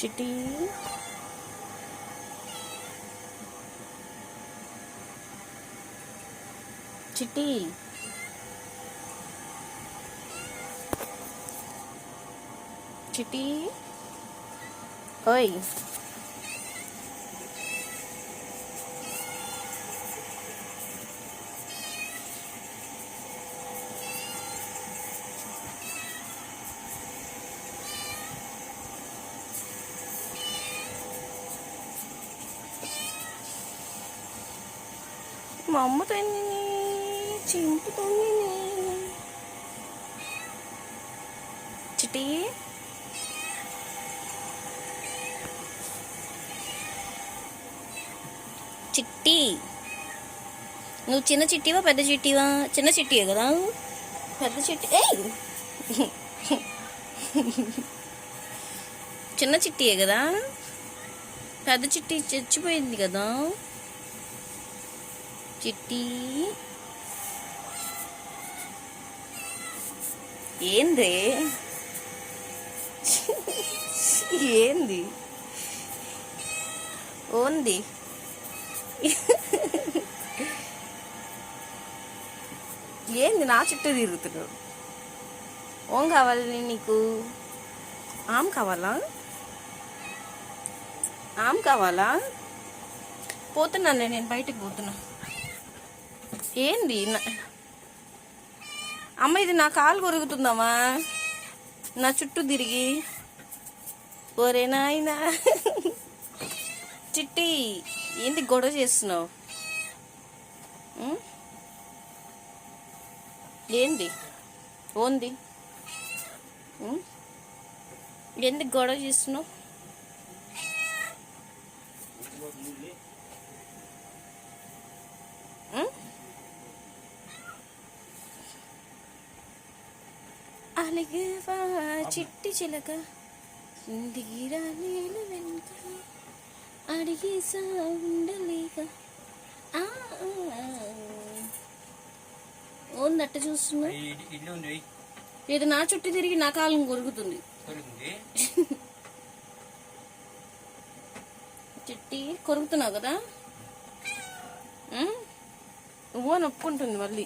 చిట్టి చిట్టి చిట్టి ఓయ్ మా అమ్మ తన్ని. చిటి చిట్టి. చిట్టి. నువ్వు చిన్న చిట్టివా పెద్ద చిట్టివా? చిన్న చిట్టివే కదా? పెద్ద చిట్టి. ఏయ్! చిన్న చిట్టియే కదా? పెద్ద చిట్టి చచ్చిపోయింది కదా? చిట్టి. ఏంది? ఏంది? ఓంది. ఏంది నా చుట్టూ తిరుగుతున్నాడు? ఓం కావాలి నీకు? ఆమ్ కావాలా? ఆమ్ కావాలా? పోతున్నాను నేను బయటకు పోతున్నా. ఏంది? నా- అమ్మ ఇది నా కాలు కొరుగుతుందమ్మా నా చుట్టూ తిరిగి. ఓరే నాయనా. చిట్టి ఏంది గొడవ చేస్తున్నావు? ఏంది? ఓంది? ఎందుకు గొడవ చేస్తున్నావు? అలిగేవా చిట్టి చిలక. దిగిరా నేల వెనుక అడిగేసా ఉండలేక. ఓందట్ట చూస్తున్నా. ఇది నా చుట్టూ తిరిగి నా కాలం కొరుకుతుంది. చిట్టి కొరుకుతున్నావు కదా? నొప్పుకుంటుంది మళ్ళీ.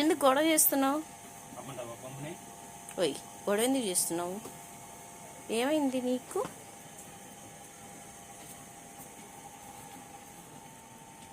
ఎందుకు గొడవ చేస్తున్నావు? ఓయ్ గొడవ ఎందుకు చేస్తున్నావు? ఏమైంది నీకు?